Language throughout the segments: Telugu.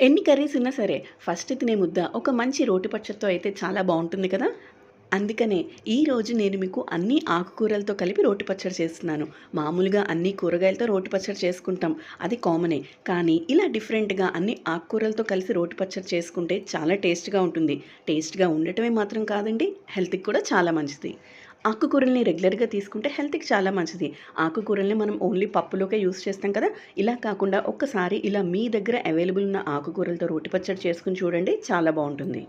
ఎన్ని కర్రీస్ ఉన్నా సరే ఫస్ట్ తినే ముద్ద ఒక మంచి రోటి పచ్చడితో అయితే చాలా బాగుంటుంది కదా? అందుకనే ఈరోజు నేను మీకు అన్ని ఆకుకూరలతో కలిపి రోటి పచ్చడి చేస్తున్నాను. మామూలుగా అన్ని కూరగాయలతో రోటి పచ్చడి చేసుకుంటాం. అది కామనే. కానీ ఇలా డిఫరెంట్గా అన్ని ఆకుకూరలతో కలిసి రోటి పచ్చడి చేసుకుంటే చాలా టేస్ట్గా ఉంటుంది. టేస్ట్గా ఉండటమే మాత్రం కాదండి హెల్త్కి కూడా చాలా మంచిది. ఆకుకూరల్ని రెగ్యులర్గా తీసుకుంటే హెల్త్కి చాలా మంచిది. ఆకుకూరల్ని మనం ఓన్లీ పప్పులోకే యూస్ చేస్తాం కదా? ఇలా కాకుండా ఒక్కసారి ఇలా మీ దగ్గర అవైలబుల్ ఉన్న ఆకుకూరలతో రోటి పచ్చడి చేసుకుని చూడండి చాలా బాగుంటుంది.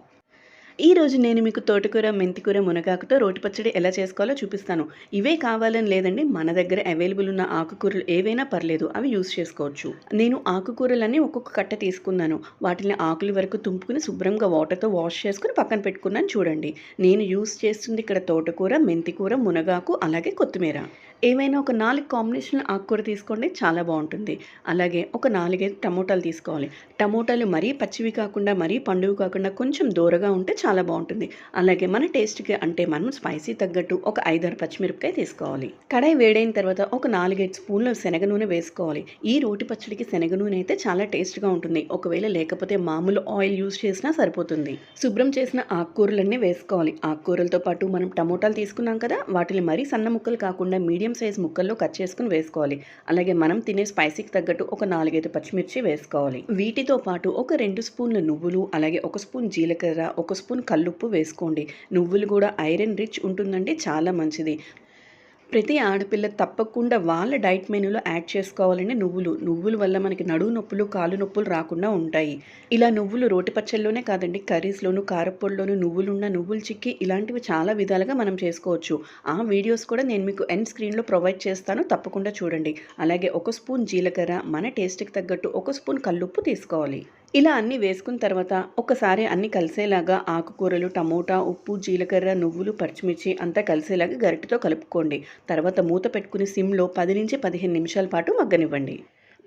ఈరోజు నేను మీకు తోటకూర మెంతికూర మునగాకుతో రోటి పచ్చడి ఎలా చేసుకోవాలో చూపిస్తాను. ఇవే కావాలని లేదండి మన దగ్గర అవైలబుల్ ఉన్న ఆకుకూరలు ఏవైనా పర్లేదు అవి యూస్ చేసుకోవచ్చు. నేను ఆకుకూరలన్నీ ఒక్కొక్క కట్ట తీసుకున్నాను. వాటిని ఆకుల వరకు తుంపుకుని శుభ్రంగా వాటర్తో వాష్ చేసుకుని పక్కన పెట్టుకున్నాను చూడండి. నేను యూస్ చేస్తుంది ఇక్కడ తోటకూర మెంతికూర మునగాకు అలాగే కొత్తిమీర. ఏమైనా ఒక నాలుగు కాంబినేషన్ ఆకుకూర తీసుకోండి చాలా బాగుంటుంది. అలాగే ఒక నాలుగైదు టమోటాలు తీసుకోవాలి. టమోటాలు మరీ పచ్చివి కాకుండా మరీ పండువి కాకుండా కొంచెం దూరగా ఉంటే చాలా బాగుంటుంది. అలాగే మన టేస్ట్కి అంటే మనం స్పైసీ తగ్గట్టు ఒక ఐదారు పచ్చిమిరపకాయ తీసుకోవాలి. కడాయి వేడైన తర్వాత ఒక నాలుగైదు స్పూన్లు శనగ నూనె వేసుకోవాలి. ఈ రోటి పచ్చడికి శనగ నూనె అయితే చాలా టేస్ట్గా ఉంటుంది. ఒకవేళ లేకపోతే మామూలు ఆయిల్ యూస్ చేసినా సరిపోతుంది. శుభ్రం చేసిన ఆకుకూరలన్నీ వేసుకోవాలి. ఆకుకూరలతో పాటు మనం టమోటాలు తీసుకున్నాం కదా వాటిని మరీ సన్న ముక్కలు కాకుండా మీడియం సైజ్ ముక్కల్లో కట్ చేసుకుని వేసుకోవాలి. అలాగే మనం తినే స్పైసీకి తగ్గట్టు ఒక నాలుగైదు పచ్చిమిర్చి వేసుకోవాలి. వీటితో పాటు ఒక రెండు స్పూన్ల నువ్వులు అలాగే ఒక స్పూన్ జీలకర్ర ఒక స్పూన్ కల్లుప్పు వేసుకోండి. నువ్వులు కూడా ఐరన్ రిచ్ ఉంటుందండి చాలా మంచిది. ప్రతి ఆడపిల్ల తప్పకుండా వాళ్ళ డైట్ మెనూలో యాడ్ చేసుకోవాలండి నువ్వులు. నువ్వుల వల్ల మనకి నడువు నొప్పులు కాలు నొప్పులు రాకుండా ఉంటాయి. ఇలా నువ్వులు రోటి పచ్చల్లోనే కాదండి కర్రీస్లోను కారపొడిలోను నువ్వులున్న నువ్వులు చిక్కి ఇలాంటివి చాలా విధాలుగా మనం చేసుకోవచ్చు. ఆ వీడియోస్ కూడా నేను మీకు ఎండ్ స్క్రీన్లో ప్రొవైడ్ చేస్తాను. తప్పకుండా చూడండి. అలాగే ఒక స్పూన్ జీలకర్ర మన టేస్ట్కి తగ్గట్టు ఒక స్పూన్ కల్లుప్పు తీసుకోవాలి. ఇలా అన్నీ వేసుకున్న తర్వాత ఒకసారి అన్ని కలిసేలాగా ఆకుకూరలు టమోటా ఉప్పు జీలకర్ర నువ్వులు పచ్చిమిర్చి అంతా కలిసేలాగా గరిటెతో కలుపుకోండి. తర్వాత మూత పెట్టుకుని సిమ్లో పది నుంచి పదిహేను నిమిషాల పాటు మగ్గనివ్వండి.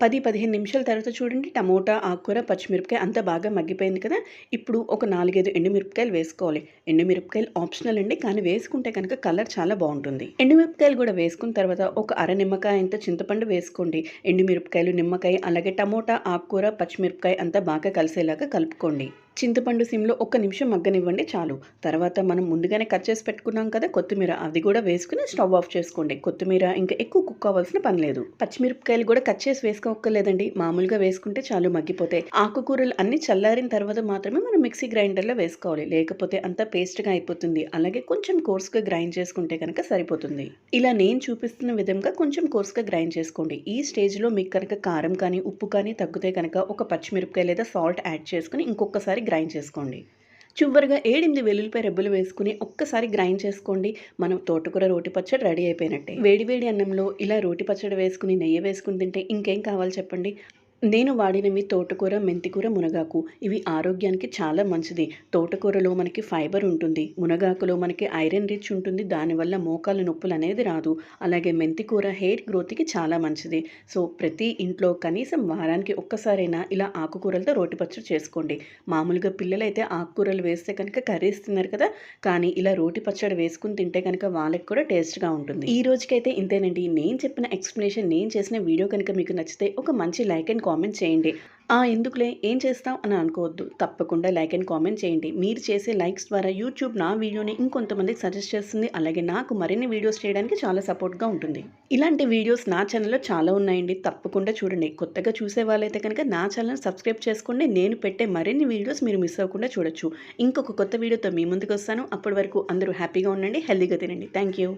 పది పదిహేను నిమిషాల తర్వాత చూడండి టమోటా ఆకుకూర పచ్చిమిరపకాయ అంతా బాగా మగ్గిపోయింది కదా. ఇప్పుడు ఒక నాలుగైదు ఎండుమిరపకాయలు వేసుకోవాలి. ఎండుమిరపకాయలు ఆప్షనల్ అండి కానీ వేసుకుంటే కనుక కలర్ చాలా బాగుంటుంది. ఎండుమిరపకాయలు కూడా వేసుకున్న తర్వాత ఒక అర నిమ్మకాయ అంత చింతపండు వేసుకోండి. ఎండుమిరపకాయలు నిమ్మకాయ అలాగే టమోటా ఆకుకూర పచ్చిమిరపకాయ అంతా బాగా కలిసేలాగా కలుపుకోండి. చింతపండు సిమ్లో ఒక్క నిమిషం మగ్గనివ్వండి చాలు. తర్వాత మనం ముందుగానే కట్ చేసి పెట్టుకున్నాం కదా కొత్తిమీర అది కూడా వేసుకుని స్టవ్ ఆఫ్ చేసుకోండి. కొత్తిమీర ఇంకా ఎక్కువ కుక్ అవ్వాల్సిన పని లేదు. పచ్చిమిరపకాయలు కూడా కట్ చేసి వేసుకోక్కర్లేదండి. మామూలుగా వేసుకుంటే చాలు మగ్గిపోతాయి. ఆకుకూరలు అన్ని చల్లారిన తర్వాత మాత్రమే మనం మిక్సీ గ్రైండర్లో వేసుకోవాలి. లేకపోతే అంతా పేస్ట్గా అయిపోతుంది. అలాగే కొంచెం కోర్స్గా గ్రైండ్ చేసుకుంటే కనుక సరిపోతుంది. ఇలా నేను చూపిస్తున్న విధంగా కొంచెం కోర్స్గా గ్రైండ్ చేసుకోండి. ఈ స్టేజ్లో మీకు కనుక కారం కానీ ఉప్పు కానీ తగ్గితే కనుక ఒక పచ్చిమిరపకాయ లేదా సాల్ట్ యాడ్ చేసుకుని ఇంకొకసారి గ్రైండ్ చేసుకోండి. చివరిగా ఏడెనిమిది వెల్లుల్లిపై రెబ్బలు వేసుకుని ఒక్కసారి గ్రైండ్ చేసుకోండి. మనం తోటకూర రోటి పచ్చడి రెడీ అయిపోయినట్టే. వేడి వేడి అన్నంలో ఇలా రోటి పచ్చడి వేసుకుని నెయ్యి వేసుకుని తింటే ఇంకేం కావాలి చెప్పండి? నేను వాడినవి తోటకూర మెంతికూర మునగాకు. ఇవి ఆరోగ్యానికి చాలా మంచిది. తోటకూరలో మనకి ఫైబర్ ఉంటుంది. మునగాకులో మనకి ఐరన్ రిచ్ ఉంటుంది. దానివల్ల మోకాలు నొప్పులు అనేది రాదు. అలాగే మెంతికూర హెయిర్ గ్రోత్కి చాలా మంచిది. సో ప్రతి ఇంట్లో కనీసం వారానికి ఒక్కసారైనా ఇలా ఆకుకూరలతో రోటి పచ్చడి చేసుకోండి. మామూలుగా పిల్లలైతే ఆకుకూరలు వేస్తే కనుక కర్రీస్ తిన్నారు కదా కానీ ఇలా రోటి పచ్చడి వేసుకుని తింటే కనుక వాళ్ళకి కూడా టేస్ట్గా ఉంటుంది. ఈ రోజుకైతే ఇంతేనండి. నేను చెప్పిన ఎక్స్ప్లెనేషన్ నేను చేసిన వీడియో కనుక మీకు నచ్చితే ఒక మంచి లైక్ అండ్ కామెంట్ చేయండి. ఆ ఎందుకులే? ఏం చేస్తాం అని అనుకోవద్దు. తప్పకుండా లైక్ అండ్ కామెంట్ చేయండి. మీరు చేసే లైక్స్ ద్వారా యూట్యూబ్ నా వీడియోని ఇంకొంతమందికి సజెస్ట్ చేస్తుంది. అలాగే నాకు మరిన్ని వీడియోస్ చేయడానికి చాలా సపోర్ట్గా ఉంటుంది. ఇలాంటి వీడియోస్ నా ఛానల్లో చాలా ఉన్నాయండి. తప్పకుండా చూడండి. కొత్తగా చూసే వాళ్ళైతే కనుక నా ఛానల్ సబ్స్క్రైబ్ చేసుకోండి. నేను పెట్టే మరిన్ని వీడియోస్ మీరు మిస్ అవ్వకుండా చూడొచ్చు. ఇంకొక కొత్త వీడియోతో మీ ముందుకు వస్తాను. అప్పటి వరకు అందరూ హ్యాపీగా ఉండండి. హెల్దీగా తినండి. Thank you